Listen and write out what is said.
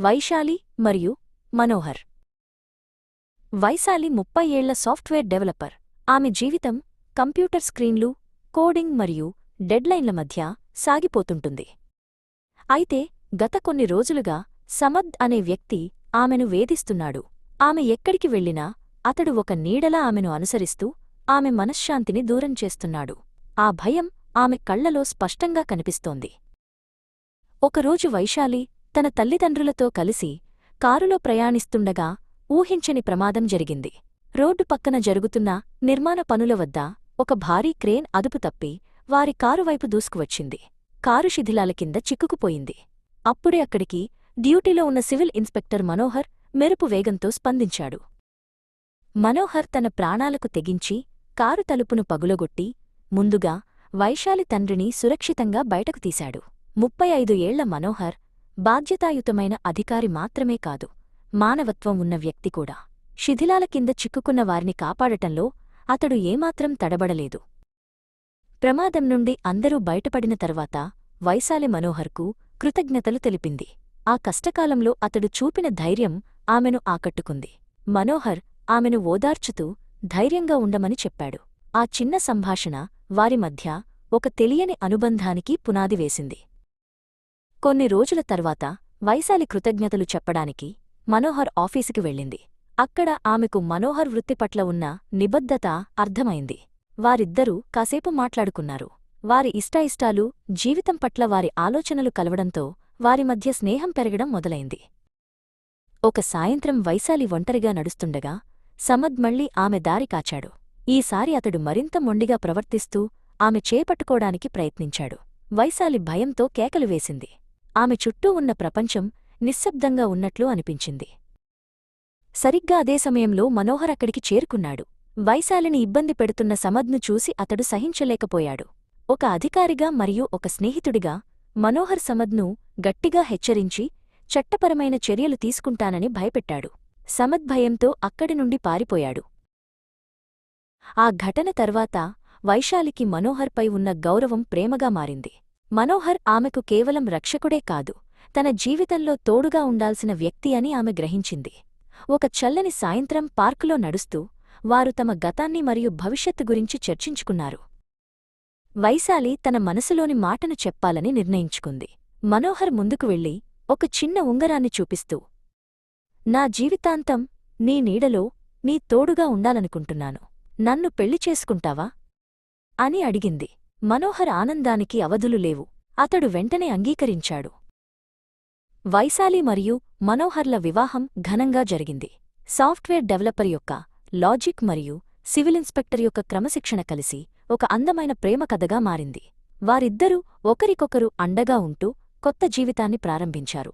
వైశాలి మరియు మనోహర్. వైశాలి ముప్పై ఏళ్ళ సాఫ్ట్వేర్ డెవలపర్. ఆమె జీవితం కంప్యూటర్ స్క్రీన్లు కోడింగ్ మరియు డెడ్లైన్ల మధ్య సాగిపోతుంటుంది. అయితే గత కొన్ని రోజులుగా సమద్ అనే వ్యక్తి ఆమెను వేధిస్తున్నాడు. ఆమె ఎక్కడికి వెళ్ళినా అతడు ఒక నీడలా ఆమెను అనుసరిస్తూ ఆమె మనశ్శాంతిని దూరం చేస్తున్నాడు. ఆ భయం ఆమె కళ్ళలో స్పష్టంగా కనిపిస్తోంది. ఒకరోజు వైశాలి తన తల్లిదండ్రులతో కలిసి కారులో ప్రయాణిస్తుండగా ఊహించని ప్రమాదం జరిగింది. రోడ్డు పక్కన జరుగుతున్న నిర్మాణ పనుల వద్ద ఒక భారీ క్రేన్ అదుపు తప్పి వారి కారువైపు దూసుకువచ్చింది. కారు శిథిలాల కింద చిక్కుకుపోయింది. అప్పుడే అక్కడికి డ్యూటీలో ఉన్న సివిల్ ఇన్స్పెక్టర్ మనోహర్ మెరుపు వేగంతో స్పందించాడు. మనోహర్ తన ప్రాణాలకు తెగించి కారు తలుపును పగులగొట్టి ముందుగా వైశాలి తండ్రిని సురక్షితంగా బయటకు తీశాడు. ముప్పై ఐదు ఏళ్ళ మనోహర్ బాధ్యతాయుతమైన అధికారి మాత్రమే కాదు మానవత్వం ఉన్న వ్యక్తి కూడా. శిథిలాల కింద చిక్కుకున్న వారిని కాపాడటంలో అతడు ఏమాత్రం తడబడలేదు. ప్రమాదం నుండి అందరూ బయటపడిన తర్వాత వైశాలి మనోహర్కు కృతజ్ఞతలు తెలిపింది. ఆ కష్టకాలంలో అతడు చూపిన ధైర్యం ఆమెను ఆకట్టుకుంది. మనోహర్ ఆమెను ఓదార్చుతూ ధైర్యంగా ఉండమని చెప్పాడు. ఆ చిన్న సంభాషణ వారి మధ్య ఒక తెలియని అనుబంధానికి పునాది వేసింది. కొన్ని రోజుల తర్వాత వైశాలి కృతజ్ఞతలు చెప్పడానికి మనోహర్ ఆఫీసుకి వెళ్ళింది. అక్కడ ఆమెకు మనోహర్ వృత్తిపట్ల ఉన్న నిబద్ధత అర్థమైంది. వారిద్దరూ కాసేపు మాట్లాడుకున్నారు. వారి ఇష్టాయిష్టాలు జీవితం పట్ల వారి ఆలోచనలు కలవడంతో వారి మధ్య స్నేహం పెరగడం మొదలైంది. ఒక సాయంత్రం వైశాలి ఒంటరిగా నడుస్తుండగా సమద్ మళ్ళీ ఆమె దారి కాచాడు. ఈసారి అతడు మరింత మొండిగా ప్రవర్తిస్తూ ఆమె చేపట్టుకోడానికి ప్రయత్నించాడు. వైశాలి భయంతో కేకలు వేసింది. ఆమె చుట్టూ ఉన్న ప్రపంచం నిశ్శబ్దంగా ఉన్నట్లు అనిపించింది. సరిగ్గా అదే సమయంలో మనోహర్ అక్కడికి చేరుకున్నాడు. వైశాలిని ఇబ్బంది పెడుతున్న సమద్ను చూసి అతడు సహించలేకపోయాడు. ఒక అధికారిగా మరియు ఒక స్నేహితుడిగా మనోహర్ సమద్ను గట్టిగా హెచ్చరించి చట్టపరమైన చర్యలు తీసుకుంటానని భయపెట్టాడు. సమద్ భయంతో అక్కడి నుండి పారిపోయాడు. ఆ ఘటన తర్వాత వైశాలికి మనోహర్పై ఉన్న గౌరవం ప్రేమగా మారింది. మనోహర్ ఆమెకు కేవలం రక్షకుడే కాదు తన జీవితంలో తోడుగా ఉండాల్సిన వ్యక్తి అని ఆమె గ్రహించింది. ఒక చల్లని సాయంత్రం పార్కులో నడుస్తూ వారు తమ గతాన్ని మరియు భవిష్యత్తు గురించి చర్చించుకున్నారు. వైశాలి తన మనసులోని మాటను చెప్పాలని నిర్ణయించుకుంది. మనోహర్ ముందుకు వెళ్ళి ఒక చిన్న ఉంగరాన్ని చూపిస్తూ నా జీవితాంతం నీ నీడలో నీ తోడుగా ఉండాలనుకుంటున్నాను. నన్ను పెళ్ళి చేసుకుంటావా? అని అడిగింది. మనోహర్ ఆనందానికి అవధులు లేవు. అతడు వెంటనే అంగీకరించాడు. వైశాలి మరియు మనోహర్ల వివాహం ఘనంగా జరిగింది. సాఫ్ట్వేర్ డెవలపర్ యొక్క లాజిక్ మరియు సివిల్ ఇన్స్పెక్టర్ యొక్క క్రమశిక్షణ కలిసి ఒక అందమైన ప్రేమ కథగా మారింది. వారిద్దరూ ఒకరికొకరు అండగా ఉంటూ కొత్త జీవితాన్ని ప్రారంభించారు.